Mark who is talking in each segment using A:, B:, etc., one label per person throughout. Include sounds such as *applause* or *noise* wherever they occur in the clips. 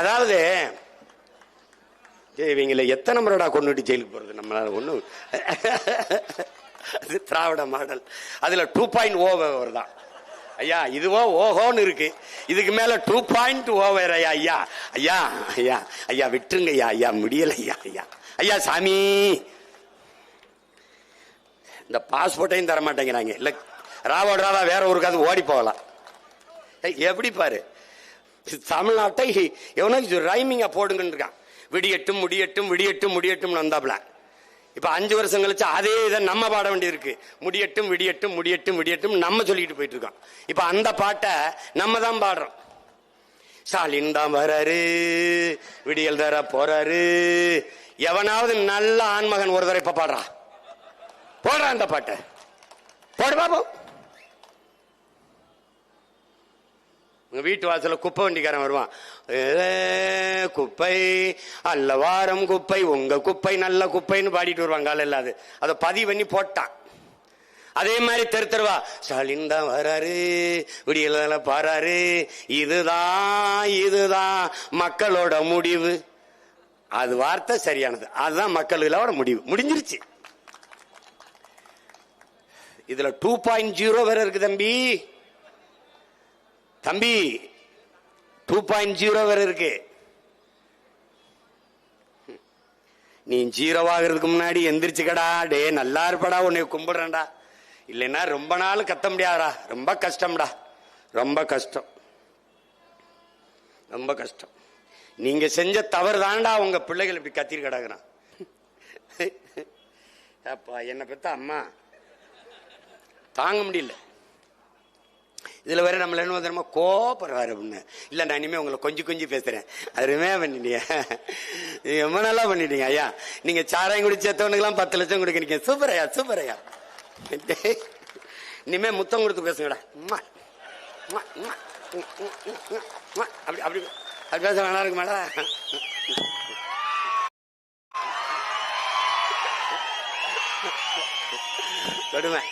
A: அதாவது ஏய், இவங்கள எத்தனை முறைடா கொண்டுட்டு ஜெயிலுக்கு போறது? நம்மளால ஒண்ணும் அது திராவிட மாடல். அதுல டூ பாயிண்ட் ஓவர் தான். ஐயா இதுவோ ஓஹோன்னு இருக்கு. இதுக்கு மேல டூ பாயிண்ட் ஓவர் ஐயா ஐயா ஐயா ஐயா ஐயா விட்டுருங்க ஐயா ஐயா முடியல ஐயா. ஐயா ஐயா சாமி! இந்த பாஸ்போர்ட்டையும் தர மாட்டேங்கிறாங்க இல்ல ராவோட ராவா வேற ஊருக்காவது ஓடி போகலாம். ஏய், எப்படி பாரு? தமிழ்நாட்டை எவனோ இது ரைமிங்கா போடுங்கன்னு இருக்கான். விடியட்டும் முடியட்டும் விடியட்டும் முடியட்டும்னு வந்தாப்ல இப்ப அஞ்சு வருஷம் கழிச்சு அதே இதை நம்ம பாட வேண்டியிருக்கு. முடியட்டும் விடியட்டும் முடியட்டும் விடியட்டும் நம்ம சொல்லிட்டு போயிட்டு இருக்கோம். இப்ப அந்த பாட்டை நம்ம தான் பாடுறோம். ஸ்டாலின் தான் வராரு விடியல் தர போறாரு. எவனாவது நல்ல ஆண்மகன் ஒரு தடவை இப்ப பாடுறா. போடுறா அந்த பாட்டை. போடு பாப்போம் உங்கள் வீட்டு வாசலில் குப்பை வண்டிக்காரன் வருவான். ஏ, குப்பை அல்ல வாரம் குப்பை உங்கள் குப்பை நல்ல குப்பைன்னு பாடிட்டு வருவாங்க காலையில் அது அதை பதிவு பண்ணி போட்டான். அதே மாதிரி தெரு தெருவா ஸ்டாலின் தான் வராரு விடியல பாராரு இதுதான் இதுதான் மக்களோட முடிவு. அது வார்த்தை சரியானது. அதுதான் மக்களோட முடிவு. முடிஞ்சிருச்சு. இதுல டூ பாயிண்ட் ஜீரோ வேற இருக்கு தம்பி. தம்பி டூ பாயிண்ட் ஜீரோ வேற இருக்கு. நீ ஜீரோவாகிறதுக்கு முன்னாடி எந்திரிச்சுக்கடா. டே நல்லா இருப்படா உன்னை கும்பிடுறேன்டா. இல்லைன்னா ரொம்ப நாள் கத்த முடியாதா ரொம்ப கஷ்டம்டா. ரொம்ப கஷ்டம். ரொம்ப கஷ்டம். நீங்க செஞ்ச தவறு தான்டா உங்க பிள்ளைகள் இப்படி கத்திரி கிடக்குறான். அப்பா என்னை பார்த்தா அம்மா. தாங்க முடியல. இதில் வேற நம்மள என்ன தெரியுமா கோபப்படுறாரு அப்படின்னு. இல்லை நான் இனிமேல் உங்களை கொஞ்சம் கொஞ்சம் பேசுகிறேன் அருமையா பண்ணிட்டீங்க. நீங்க ரொம்ப நல்லா பண்ணிட்டீங்க ஐயா. நீங்கள் சாராயம் குடிச்சத்தவனுக்குலாம் பத்து லட்சம் கொடுக்குறீங்க. சூப்பர் ஐயா சூப்பர் ஐயா. இனிமேல் முத்தம் கொடுத்து பேசுங்கடா. அம்மா அப்படி அப்படி அப்படி பேச நல்லா இருக்கு மேடம் கொடுமை.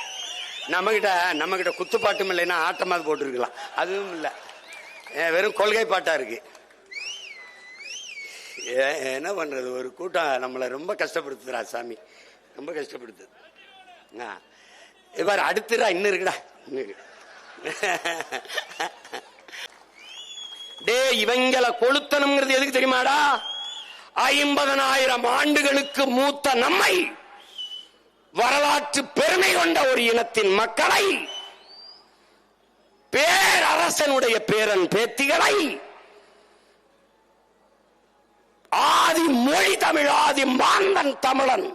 A: நம்ம கிட்ட நம்ம கிட்ட குத்துப்பாட்டும் இல்லைன்னா ஆட்டமாவது போட்டுருக்கலாம். அதுவும் இல்லை. வெறும் கொள்கை பாட்டா இருக்கு. ஏ- என்ன பண்றது? ஒரு கூட்டம் நம்மளை ரொம்ப கஷ்டப்படுத்துதுடா சாமி. ரொம்ப கஷ்டப்படுத்துது. ஆ. இவ்வாறு அடுத்துடா இன்னும் இருக்குடா. இன்னும் இருக்கு. டே இவங்கள கொளுத்தணுங்கிறது எதுக்கு தெரியுமாடா? ஐம்பதனாயிரம் ஆண்டுகளுக்கு மூத்த நம்மை வரலாற்று பெருமை கொண்ட ஒரு இனத்தின் மக்களை பேரரசனுடைய பேரன் பேத்திகளை ஆதி மொழி தமிழ் ஆதி மாந்தன் தமிழன்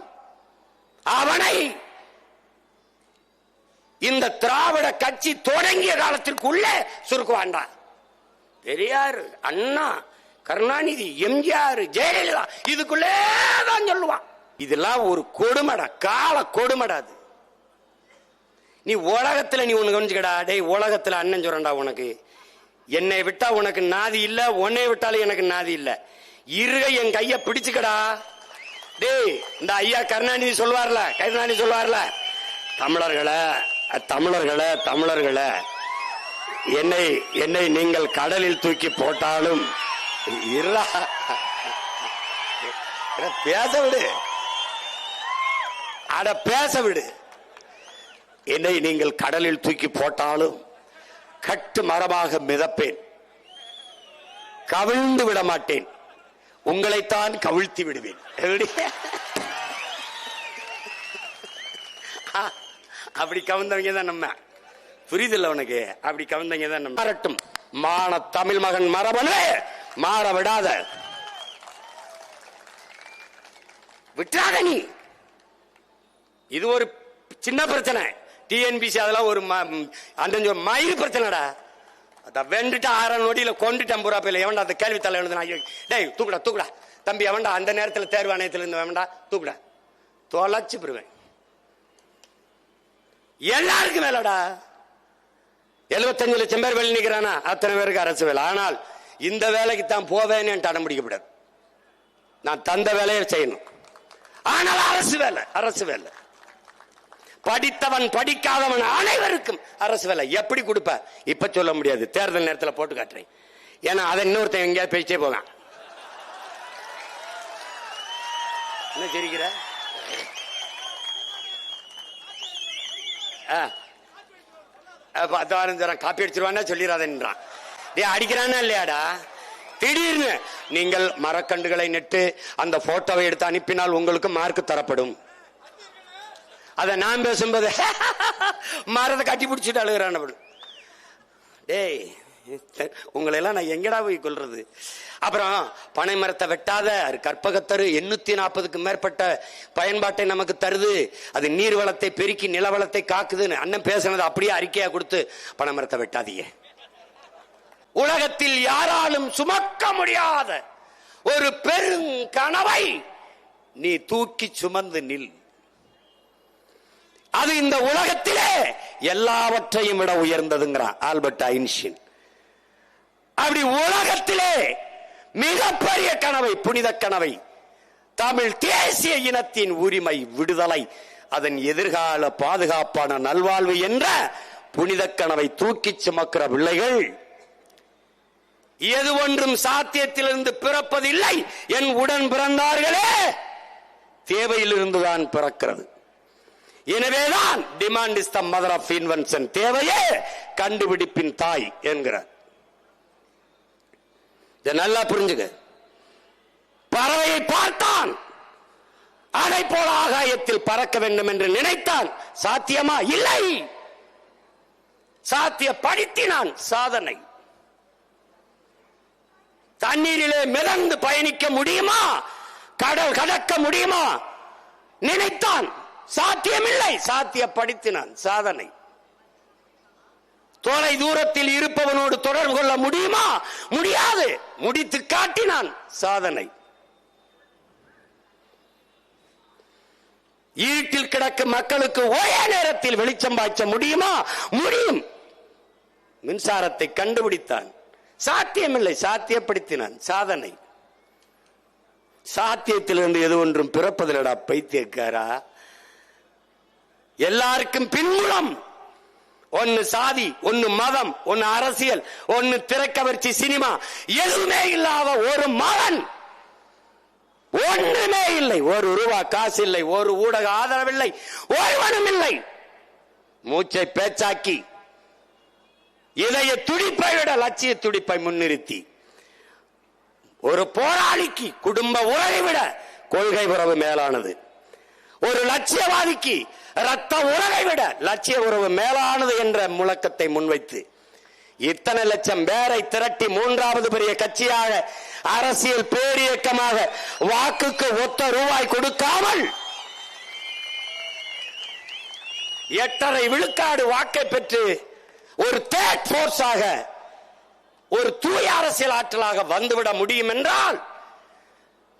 A: அவனை இந்த திராவிட கட்சி தொடங்கிய காலத்திற்குள்ளே சுருக்குவாண்டா பெரியார் அண்ணா கருணாநிதி எம்ஜிஆர் ஜெயலலிதா இதுக்குள்ளே தான் சொல்லுவான். இதெல்லாம் ஒரு கொடுமடா கால கொடுமடா அது. நீ உலகத்துல நீ ஒண்ணு கவனிச்சுக்கடா டேய் உலகத்துல அண்ணன் சொல்றேன்டா உனக்கு. என்னை விட்டா உனக்கு நாதி இல்ல உன்னை விட்டாலும் எனக்கு நாதி இல்ல. இருகை என் கைய பிடிச்சுக்கடா. டேய் இந்த ஐயா கருணாநிதி சொல்வார்ல கருணாநிதி சொல்வார்ல. தமிழர்களை தமிழர்களை தமிழர்களை என்னை என்னை நீங்கள் கடலில் தூக்கி போட்டாலும் இருடா. பேச விடு. அட பேச விடு. என்னை நீங்கள் கடலில் தூக்கி போட்டாலும் கட்டு மரமாக மிதப்பேன். கவிழ்ந்து விட மாட்டேன். உங்களைத்தான் கவிழ்த்தி விடுவேன். அப்படி கவிழ்ந்தவங்க தான் நம்ம. புரியுதில்ல உனக்கு? அப்படி கவிழ்ந்தவங்க தான் நம்ம. மாறட்டும் மான தமிழ் மகன் மரபனு மாற விடாத. விட்டாத நீ. இது ஒரு சின்ன பிரச்சனை. டிஎன்பிசி அதெல்லாம் ஒரு ம- அந்த மயிர் பிரச்சனைடா. அதை வெண்டுட்டு ஆறாம் நொடியில் கொண்டுட்டேன் பூரா போயில. எவன்டா அந்த கேள்வி தலை எழுதுனா? ஐயோ டேய் தூக்குடா தூக்குடா. தம்பி எவன்டா அந்த நேரத்தில் தேர்வு ஆணையத்துல இருந்து வேண்டா தூக்குடா. தொலைச்சு போடுவேன் எல்லாருக்கும் வேலைடா. எழுபத்தஞ்சு லட்சம் பேர் வெளி நிற்கிறானா அத்தனை பேருக்கு அரசு வேலை. ஆனால் இந்த வேலைக்கு தான் போவேன்னு என்கிட்ட அடம் பிடிக்கப்படாது. நான் தந்த வேலையை செய்யணும். ஆனால் அரசு வேலை அரசு வேலை. படித்தவன் படிக்காதவன் அனைவருக்கும் அரசு வேலை. எப்படி கொடுப்ப? இப்ப சொல்ல முடியாது. தேர்தல் நேரத்தில் போட்டு காட்டுறேன். ஏன்னா அதை இன்னொருத்தன் எங்கேயாவது பேசிட்டே போவேன். என்ன சிரிக்கிற? ஆ. ஆ, பத்தாயிரம் காப்பி அடிச்சிருவான்னா சொல்லிடாதேன்றான் டே அடிக்கிறானா இல்லையாடா? திடீர்னு நீங்கள் மரக்கண்டுகளை நெட்டு அந்த போட்டோவை எடுத்து அனுப்பினால் உங்களுக்கு மார்க் தரப்படும். அதை நான் பேசும்போது *laughs* மரத்தை கட்டி பிடிச்சிட்டு அழுகிறான் அவரு. டேய் உங்களை எல்லாம் நான் எங்கடா போய் கொள்றது அப்புறம் பனை மரத்தை வெட்டாத கற்பகத்தரு எண்ணூத்தி நாற்பதுக்கு மேற்பட்ட பயன்பாட்டை நமக்கு தருது. அது நீர் வளத்தை பெருக்கி நிலவளத்தை காக்குதுன்னு அண்ணன் பேசுனது அப்படியே அறிக்கையா கொடுத்து பனை மரத்தை வெட்டாதீங்க. உலகத்தில் யாராலும் சுமக்க முடியாத ஒரு பெருங்கனவை நீ தூக்கி சுமந்து நில். அது இந்த உலகத்திலே எல்லாவற்றையும் விட உயர்ந்ததுங்கிறான் ஆல்பர்ட் ஐன்ஷின் அப்படி உலகத்திலே மிகப்பெரிய கனவை புனித கனவை தமிழ் தேசிய இனத்தின் உரிமை விடுதலை அதன் எதிர்கால பாதுகாப்பான நல்வாழ்வு என்ற புனித கனவை தூக்கிச் சுமக்கிற பிள்ளைகள் எது ஒன்றும் சாத்தியத்திலிருந்து பிறப்பதில்லை என் உடன் பிறந்தார்களே தேவையிலிருந்துதான் பிறக்கிறது. எனவேதான் demand is the mother of invention தேவையே கண்டுபிடிப்பின் தாய் என்கிறார். இதை நல்லா புரிஞ்சுக்க பறவையை பார்த்தான். அதை போல ஆகாயத்தில் பறக்க வேண்டும் என்று நினைத்தான். சாத்தியமா? இல்லை. சாத்தியப்படுத்தினான் சாதனை. தண்ணீரிலே மிதந்து பயணிக்க முடியுமா? கடல் கடக்க முடியுமா? நினைத்தான். சாத்தியமில்லை. சாத்தியப்படுத்தினான். சாதனை. தொலை தூரத்தில் இருப்பவனோடு தொடர்பு கொள்ள முடியுமா? முடியாது. முடித்து காட்டினான். சாதனை. ஈட்டில் கிடக்கும் மக்களுக்கு ஒரே நேரத்தில் வெளிச்சம் பாய்ச்ச முடியுமா? முடியும். மின்சாரத்தை கண்டுபிடித்தான். சாத்தியமில்லை. சாத்தியப்படுத்தினான். சாதனை. சாத்தியத்திலிருந்து எது ஒன்றும் பிறப்பதில்லடா பைத்தியக்காரா? எல்லாருக்கும் பின்புலம். ஒன்னு சாதி ஒன்னு மதம் ஒன்னு அரசியல் ஒன்னு திரைக்கவர்ச்சி சினிமா. எதுவுமே இல்லாத ஒரு மகன். ஒன்றுமே இல்லை. ஒரு ரூபா காசு இல்லை ஒரு ஊடக ஆதரவில்லை ஒருவனும் இல்லை. மூச்சை பேச்சாக்கி இதய துடிப்பை விட லட்சிய துடிப்பை முன்னிறுத்தி ஒரு போராளிக்கு குடும்ப உறவை விட கொள்கை உறவு மேலானது. ஒரு லட்சியவாதிக்கு ரத்த உறவை விட லட்சிய உறவு மேலானது என்ற முழக்கத்தை முன்வைத்து இத்தனை லட்சம் பேரை திரட்டி மூன்றாவது பெரிய கட்சியாக அரசியல் பேரியக்கமாக வாக்குக்கு ஒத்த ரூபாய் கொடுக்காமல் எட்டரை விழுக்காடு வாக்கை பெற்று ஒரு தேர்ட் போர்ஸாக ஒரு தூய அரசியல் ஆற்றலாக வந்துவிட முடியும் என்றால்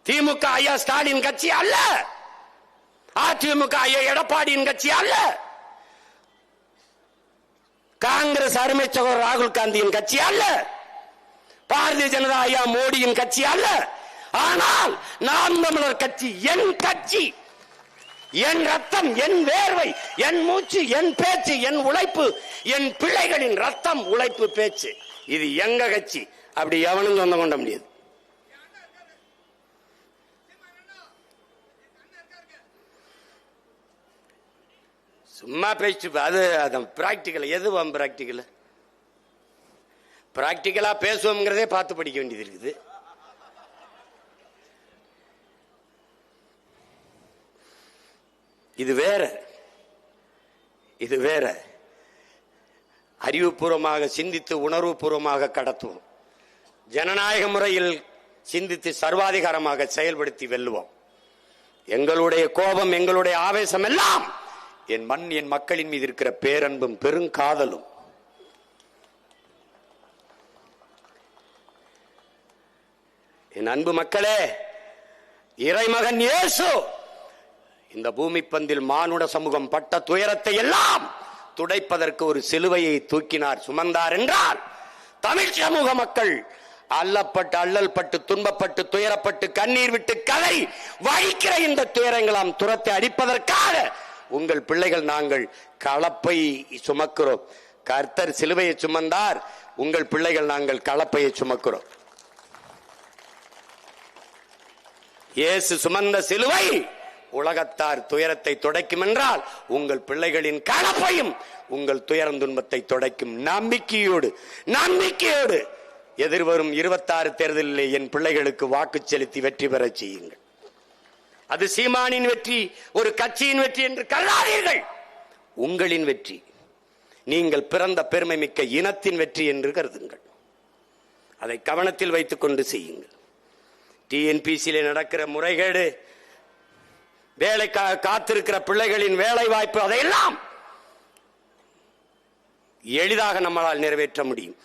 A: திமுக ஐயா ஸ்டாலின் கட்சி அல்ல. அதிமுக எடப்பாடியின் கட்சி அல்ல. காங்கிரஸ் அருமை சகோதரர் ராகுல் காந்தியின் கட்சி அல்ல. பாரதிய ஜனதா ஐயா மோடியின் கட்சி அல்ல. ஆனால் நாம் தமிழர் கட்சி என் கட்சி என் ரத்தம் என் வேர்வை என் மூச்சு என் பேச்சு என் உழைப்பு என் பிள்ளைகளின் ரத்தம் உழைப்பு பேச்சு. இது எங்க கட்சி? அப்படி எவனும் சொந்த கொண்ட முடியாது. சும்மா பேச்சு அது அது பிராக்டிக்கல் எதுவும் பிராக்டிக்கல் பிராக்டிக்கலா பேசுவோங்கிறதே பார்த்து படிக்க வேண்டியது இருக்குது. இது வேற. இது வேற. அறிவுபூர்வமாக சிந்தித்து உணர்வுபூர்வமாக கடத்துவோம். ஜனநாயக முறையில் சிந்தித்து சர்வாதிகாரமாக செயல்படுத்தி வெல்லுவோம். எங்களுடைய கோபம் எங்களுடைய ஆவேசம் எல்லாம் என் மண் என் மக்களின் மீது இருக்கிற பேரன்பும் பெருங்காதலும். என் அன்பு மக்களே இறைமகன் இயேசு இந்த பூமி பந்தில் மானுட சமூகம் பட்ட துயரத்தை எல்லாம் துடைப்பதற்கு ஒரு சிலுவையை தூக்கினார். சுமந்தார் என்றால் தமிழ் சமூக மக்கள் அல்லப்பட்டு அல்லல் பட்டு துன்பப்பட்டு துயரப்பட்டு கண்ணீர் விட்டு கதை வழிக்கிற இந்த துயரங்களாம் துரத்தை அடிப்பதற்காக உங்கள் பிள்ளைகள் நாங்கள் களப்பை சுமக்கிறோம். கர்த்தர் சிலுவையை சுமந்தார் உங்கள் பிள்ளைகள் நாங்கள் கலப்பையை சுமக்கிறோம். இயேசு சுமந்த சிலுவை உலகத்தார் துயரத்தை துடைக்கும் என்றால் உங்கள் பிள்ளைகளின் கலப்பையும் உங்கள் துயரம் துன்பத்தை துடைக்கும் நம்பிக்கையோடு நம்பிக்கையோடு எதிர்வரும் இருபத்தாறு தேர்தலில் என் பிள்ளைகளுக்கு வாக்கு செலுத்தி வெற்றி பெறச் செய்யுங்கள். அது சீமானின் வெற்றி ஒரு கட்சியின் வெற்றி என்று கருதாதீர்கள். உங்களின் வெற்றி நீங்கள் பிறந்த பெருமை மிக்க இனத்தின் வெற்றி என்று கருதுங்கள். அதை கவனத்தில் வைத்துக் கொண்டு செய்யுங்கள். டிஎன்பிசியில நடக்கிற முறைகேடு வேலை காத்திருக்கிற பிள்ளைகளின் வேலை வாய்ப்பு அதையெல்லாம் எளிதாக நம்மளால் நிறைவேற்ற முடியும்.